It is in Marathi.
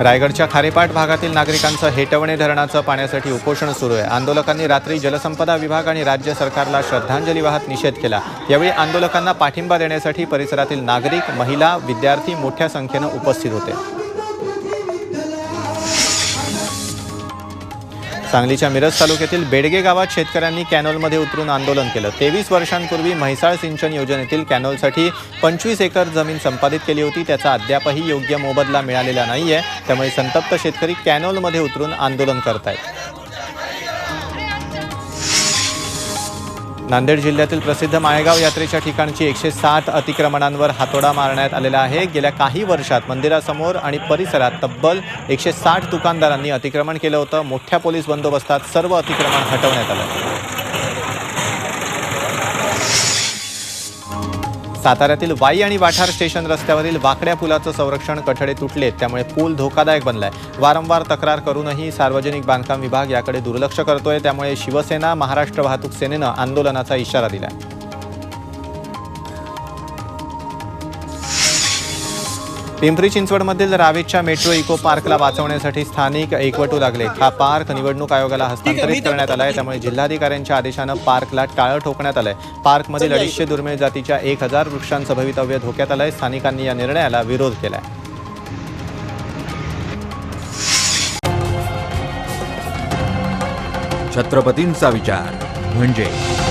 रायगडच्या खारेपाट भागातील नागरिकांचं हेटवणे धरणाचं पाण्यासाठी उपोषण सुरू आहे. आंदोलकांनी रात्री जलसंपदा विभाग आणि राज्य सरकारला श्रद्धांजली वाहत निषेध केला. यावेळी आंदोलकांना पाठिंबा देण्यासाठी परिसरातील नागरिक महिला विद्यार्थी मोठ्या संख्येनं उपस्थित होते. सांगलीच्या मिरज तालुक्यातील बेडगे गावात शेतकऱ्यांनी कॅनॉलमध्ये उतरून आंदोलन केलं. तेवीस वर्षांपूर्वी म्हैसाळ सिंचन योजनेतील कॅनॉलसाठी पंचवीस एकर जमीन संपादित केली होती. त्याचा अद्यापही योग्य मोबदला मिळालेला नाही आहे त्यामुळे संतप्त शेतकरी कॅनॉलमध्ये उतरून आंदोलन करत आहेत नांदेड जिल्ह्यातील प्रसिद्ध माळेगाव यात्रेच्या ठिकाणची एकशे साठ अतिक्रमणांवर हातोडा मारण्यात आलेला आहे. गेल्या काही वर्षात मंदिरासमोर आणि परिसरात तब्बल एकशे साठ दुकानदारांनी अतिक्रमण केलं होतं. मोठ्या पोलीस बंदोबस्तात सर्व अतिक्रमण हटवण्यात आलं. साताऱ्यातील वाई आणि वाठार स्टेशन रस्त्यावरील वाकड्या पुलाचं संरक्षण कठडे तुटलेत. त्यामुळे पूल धोकादायक बनलाय. वारंवार तक्रार करूनही सार्वजनिक बांधकाम विभाग याकडे दुर्लक्ष करतोय. त्यामुळे शिवसेना महाराष्ट्र वाहतूक सेनेनं आंदोलनाचा इशारा दिलाय. पिंपरी चिंचवडमधील रावेच्या मेट्रो इको पार्कला वाचवण्यासाठी स्थानिक एकवटू लागले. हा पार्क निवडणूक आयोगाला हस्तांतरित करण्यात आलाय. त्यामुळे जिल्हाधिकाऱ्यांच्या आदेशानं पार्कला टाळं ठोकण्यात आलंय. पार्कमधील अडीचशे दुर्मिळ जातीच्या एक हजार वृक्षांचं भवितव्य धोक्यात आलंय. स्थानिकांनी या निर्णयाला विरोध केलाय. छत्रपतींचा विचार. म्हणजे?